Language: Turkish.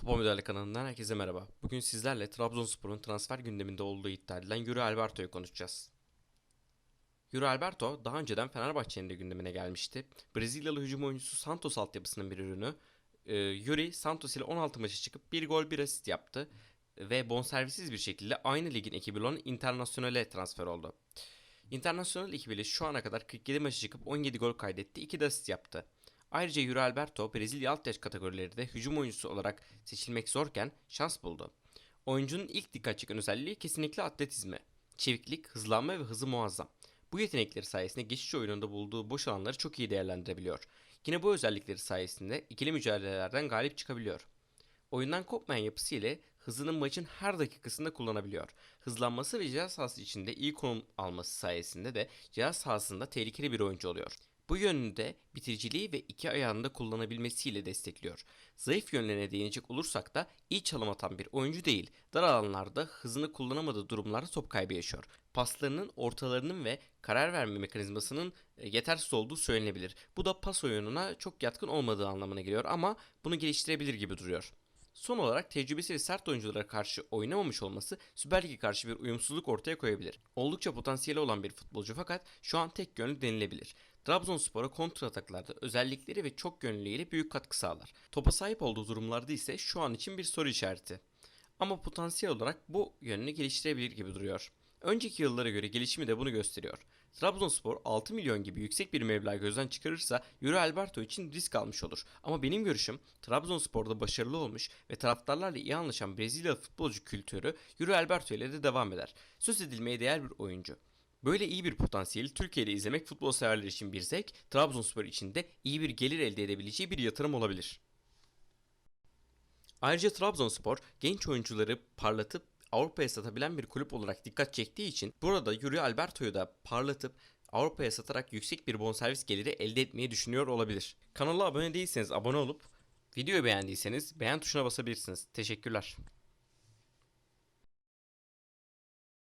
Topa Müdahale kanalından herkese merhaba. Bugün sizlerle Trabzonspor'un transfer gündeminde olduğu iddia edilen Yuri Alberto'yu konuşacağız. Yuri Alberto daha önceden Fenerbahçe'nin de gündemine gelmişti. Brezilyalı hücum oyuncusu Santos altyapısının bir ürünü. Ee, Yuri Santos ile 16 maça çıkıp 1 gol 1 asist yaptı. Ve bonservisiz bir şekilde aynı ligin ekibi olan Internazionale transfer oldu. International ekibiyle şu ana kadar 47 maça çıkıp 17 gol kaydetti, 2 de asist yaptı. Ayrıca Yuri Alberto Brezilya alt yaş kategorileri de hücum oyuncusu olarak seçilmek zorken şans buldu. Oyuncunun ilk dikkat çeken özelliği kesinlikle atletizmi. Çeviklik, hızlanma ve hızı muazzam. Bu yetenekleri sayesinde geçiş oyununda bulduğu boş alanları çok iyi değerlendirebiliyor. Yine bu özellikleri sayesinde ikili mücadelelerden galip çıkabiliyor. Oyundan kopmayan yapısı ile hızını maçın her dakikasında kullanabiliyor. Hızlanması ve ceza sahası içinde iyi konum alması sayesinde de ceza sahasında tehlikeli bir oyuncu oluyor. Bu yönünü de bitiriciliği ve iki ayağını da kullanabilmesiyle destekliyor. Zayıf yönlerine değinecek olursak da iyi çalım atan bir oyuncu değil. Dar alanlarda hızını kullanamadığı durumlarda top kaybı yaşıyor. Paslarının, ortalarının ve karar verme mekanizmasının e, yetersiz olduğu söylenebilir. Bu da pas oyununa çok yatkın olmadığı anlamına geliyor ama bunu geliştirebilir gibi duruyor. Son olarak tecrübesi ve sert oyunculara karşı oynamamış olması Süper Lig'e karşı bir uyumsuzluk ortaya koyabilir. Oldukça potansiyeli olan bir futbolcu fakat şu an tek yönlü denilebilir. Trabzonspor'a kontra ataklarda özellikleri ve çok yönlülüğüyle büyük katkı sağlar. Topa sahip olduğu durumlarda ise şu an için bir soru işareti. Ama potansiyel olarak bu yönünü geliştirebilir gibi duruyor. Önceki yıllara göre gelişimi de bunu gösteriyor. Trabzonspor 6 milyon gibi yüksek bir meblağ gözden çıkarırsa Yuri Alberto için risk almış olur. Ama benim görüşüm Trabzonspor'da başarılı olmuş ve taraftarlarla iyi anlaşan Brezilya futbolcu kültürü Yuri Alberto ile de devam eder. Söz edilmeye değer bir oyuncu. Böyle iyi bir potansiyeli Türkiye'de izlemek futbol severler için bir zevk, Trabzonspor için de iyi bir gelir elde edebileceği bir yatırım olabilir. Ayrıca Trabzonspor genç oyuncuları parlatıp Avrupa'ya satabilen bir kulüp olarak dikkat çektiği için burada Yuri Alberto'yu da parlatıp Avrupa'ya satarak yüksek bir bonservis geliri elde etmeyi düşünüyor olabilir. Kanala abone değilseniz abone olup videoyu beğendiyseniz beğen tuşuna basabilirsiniz. Teşekkürler.